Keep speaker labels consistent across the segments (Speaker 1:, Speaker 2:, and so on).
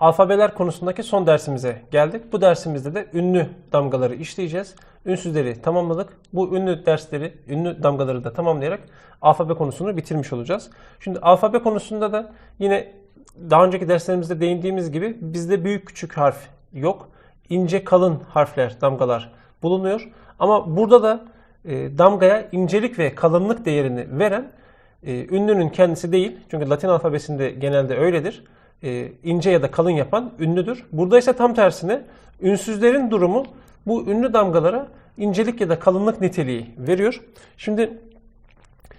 Speaker 1: Alfabeler konusundaki son dersimize geldik. Bu dersimizde de ünlü damgaları işleyeceğiz. Ünsüzleri tamamladık. Bu ünlü dersleri, ünlü damgaları da tamamlayarak alfabe konusunu bitirmiş olacağız. Şimdi alfabe konusunda da yine daha önceki derslerimizde değindiğimiz gibi bizde büyük küçük harf yok. İnce kalın harfler, damgalar bulunuyor. Ama burada da e, damgaya incelik ve kalınlık değerini veren e, ünlünün kendisi değil. Çünkü Latin alfabesinde genelde öyledir. E, ince ya da kalın yapan ünlüdür. Burada ise tam tersine ünsüzlerin durumu bu ünlü damgalara incelik ya da kalınlık niteliği veriyor. Şimdi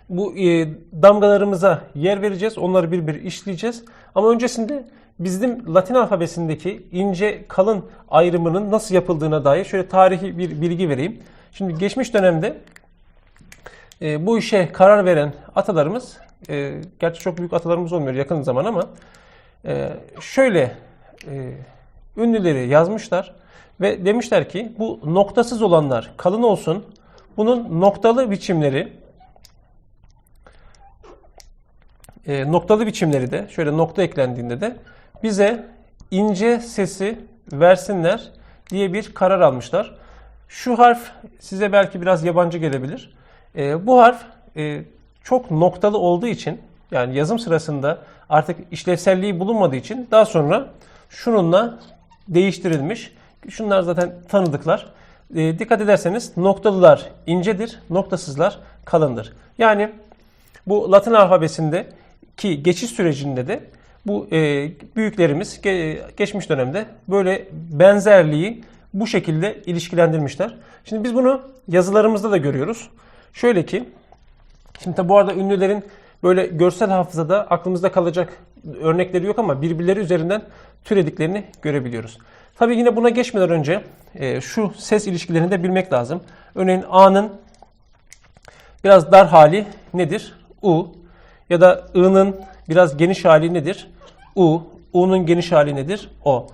Speaker 1: bu e, damgalarımıza yer vereceğiz. Onları bir bir işleyeceğiz. Ama öncesinde bizim Latin alfabesindeki ince kalın ayrımının nasıl yapıldığına dair şöyle tarihi bir bilgi vereyim. Şimdi geçmiş dönemde e, bu işe karar veren atalarımız, e, gerçi çok büyük atalarımız olmuyor yakın zaman ama e, şöyle e, ünlüleri yazmışlar ve demişler ki bu noktasız olanlar kalın olsun. Bunun noktalı biçimleri e, noktalı biçimleri de şöyle nokta eklendiğinde de bize ince sesi versinler diye bir karar almışlar. Şu harf size belki biraz yabancı gelebilir. E, bu harf e, çok noktalı olduğu için yani yazım sırasında artık işlevselliği bulunmadığı için daha sonra şununla değiştirilmiş. Şunlar zaten tanıdıklar. E, dikkat ederseniz noktalılar incedir, noktasızlar kalındır. Yani bu Latin alfabesinde ki geçiş sürecinde de bu e, büyüklerimiz ge- geçmiş dönemde böyle benzerliği bu şekilde ilişkilendirmişler. Şimdi biz bunu yazılarımızda da görüyoruz. Şöyle ki, şimdi tabi bu arada ünlülerin böyle görsel hafızada aklımızda kalacak örnekleri yok ama birbirleri üzerinden türediklerini görebiliyoruz. Tabi yine buna geçmeden önce e, şu ses ilişkilerini de bilmek lazım. Örneğin A'nın biraz dar hali nedir? U. Ya da I'nın biraz geniş hali nedir? U. U'nun geniş hali nedir? O.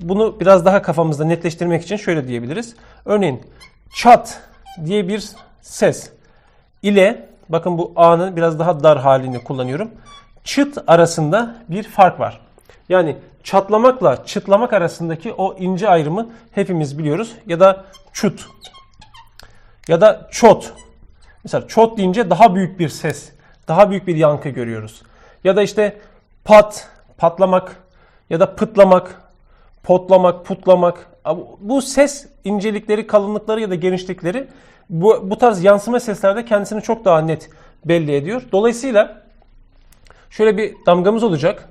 Speaker 1: Bunu biraz daha kafamızda netleştirmek için şöyle diyebiliriz. Örneğin çat diye bir ses ile bakın bu A'nın biraz daha dar halini kullanıyorum. Çıt arasında bir fark var. Yani çatlamakla çıtlamak arasındaki o ince ayrımı hepimiz biliyoruz. Ya da çut ya da çot. Mesela çot deyince daha büyük bir ses, daha büyük bir yankı görüyoruz. Ya da işte pat, patlamak ya da pıtlamak, potlamak, putlamak. Bu ses incelikleri, kalınlıkları ya da genişlikleri bu, bu tarz yansıma seslerde kendisini çok daha net belli ediyor. Dolayısıyla şöyle bir damgamız olacak.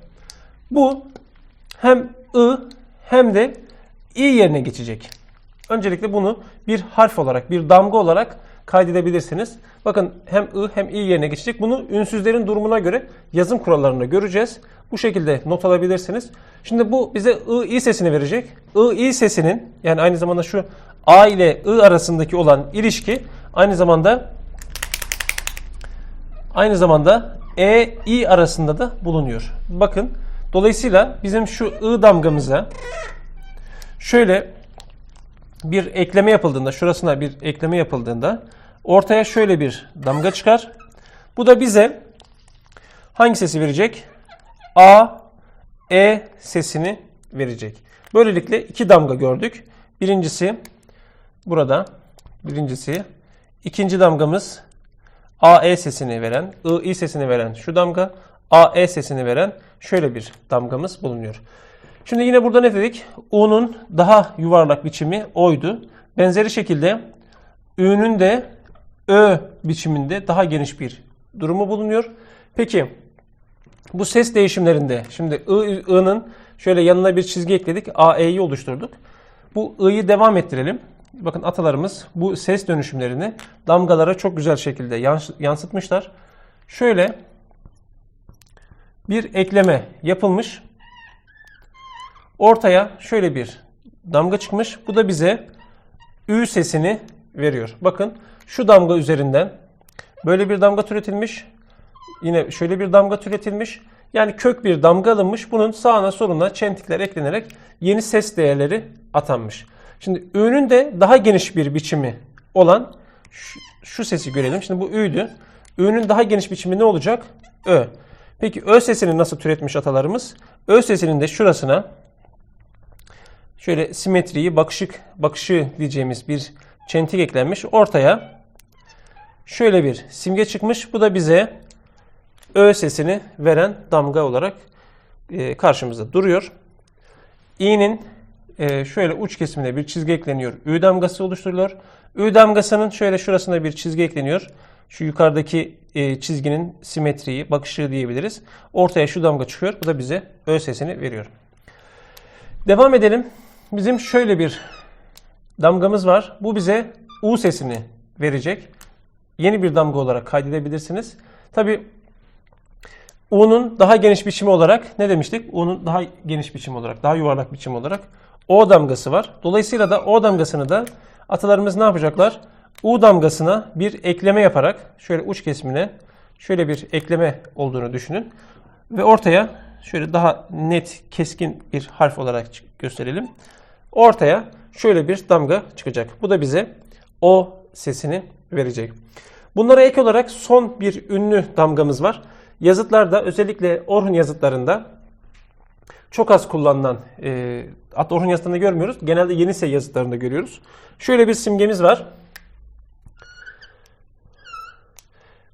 Speaker 1: Bu hem I hem de I yerine geçecek. Öncelikle bunu bir harf olarak, bir damga olarak kaydedebilirsiniz. Bakın hem I hem I yerine geçecek. Bunu ünsüzlerin durumuna göre yazım kurallarında göreceğiz. Bu şekilde not alabilirsiniz. Şimdi bu bize I, I sesini verecek. I, I sesinin yani aynı zamanda şu A ile I arasındaki olan ilişki aynı zamanda aynı zamanda E, I arasında da bulunuyor. Bakın dolayısıyla bizim şu I damgamıza şöyle bir ekleme yapıldığında, şurasına bir ekleme yapıldığında ortaya şöyle bir damga çıkar. Bu da bize hangi sesi verecek? A, E sesini verecek. Böylelikle iki damga gördük. Birincisi burada. Birincisi. ikinci damgamız AE sesini veren, I sesini veren şu damga. AE sesini veren şöyle bir damgamız bulunuyor. Şimdi yine burada ne dedik? U'nun daha yuvarlak biçimi O'ydu. Benzeri şekilde Ü'nün de Ö biçiminde daha geniş bir durumu bulunuyor. Peki bu ses değişimlerinde şimdi I'nın şöyle yanına bir çizgi ekledik. AE'yi oluşturduk. Bu I'yi devam ettirelim. Bakın atalarımız bu ses dönüşümlerini damgalara çok güzel şekilde yansıtmışlar. Şöyle bir ekleme yapılmış. Ortaya şöyle bir damga çıkmış. Bu da bize Ü sesini veriyor. Bakın şu damga üzerinden böyle bir damga türetilmiş. Yine şöyle bir damga türetilmiş. Yani kök bir damga alınmış. Bunun sağına soluna çentikler eklenerek yeni ses değerleri atanmış. Şimdi Ü'nün de daha geniş bir biçimi olan şu, şu sesi görelim. Şimdi bu Ü'dü. Ü'nün daha geniş biçimi ne olacak? Ö. Peki Ö sesini nasıl türetmiş atalarımız? Ö sesinin de şurasına şöyle simetriyi, bakışık, bakışı diyeceğimiz bir çentik eklenmiş. Ortaya şöyle bir simge çıkmış. Bu da bize Ö sesini veren damga olarak e, karşımızda duruyor. İ'nin e, şöyle uç kesimine bir çizgi ekleniyor. Ü damgası oluşturuluyor. Ü damgasının şöyle şurasına bir çizgi ekleniyor. Şu yukarıdaki e, çizginin simetriyi, bakışı diyebiliriz. Ortaya şu damga çıkıyor. Bu da bize Ö sesini veriyor. Devam edelim. Bizim şöyle bir damgamız var. Bu bize U sesini verecek. Yeni bir damga olarak kaydedebilirsiniz. Tabi U'nun daha geniş biçimi olarak ne demiştik? U'nun daha geniş biçimi olarak, daha yuvarlak biçim olarak O damgası var. Dolayısıyla da O damgasını da atalarımız ne yapacaklar? U damgasına bir ekleme yaparak şöyle uç kesimine şöyle bir ekleme olduğunu düşünün. Ve ortaya şöyle daha net, keskin bir harf olarak gösterelim. Ortaya şöyle bir damga çıkacak. Bu da bize O sesini verecek. Bunlara ek olarak son bir ünlü damgamız var. Yazıtlarda özellikle Orhun yazıtlarında çok az kullanılan, e, hatta Orhun yazıtlarında görmüyoruz. Genelde Yenisey yazıtlarında görüyoruz. Şöyle bir simgemiz var.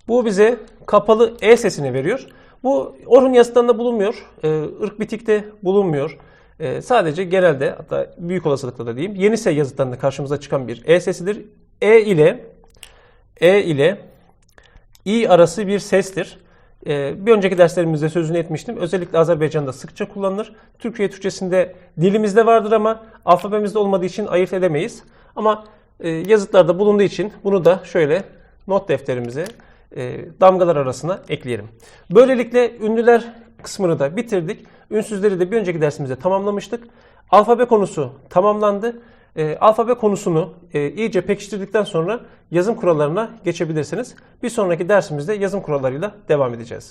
Speaker 1: Bu bize kapalı E sesini veriyor. Bu Orhun yazıtlarında bulunmuyor. E, ırk bitikte bulunmuyor. E, sadece genelde hatta büyük olasılıkla da diyeyim Yenisey yazıtlarında karşımıza çıkan bir E sesidir. E ile E ile İ arası bir sestir. Ee, Bir önceki derslerimizde sözünü etmiştim. Özellikle Azerbaycan'da sıkça kullanılır. Türkiye Türkçesinde dilimizde vardır ama alfabemizde olmadığı için ayırt edemeyiz. Ama e, yazıtlarda bulunduğu için bunu da şöyle not defterimize e, damgalar arasına ekleyelim. Böylelikle ünlüler kısmını da bitirdik. Ünsüzleri de bir önceki dersimizde tamamlamıştık. Alfabe konusu tamamlandı. E, alfabe konusunu e, iyice pekiştirdikten sonra yazım kurallarına geçebilirsiniz. Bir sonraki dersimizde yazım kurallarıyla devam edeceğiz.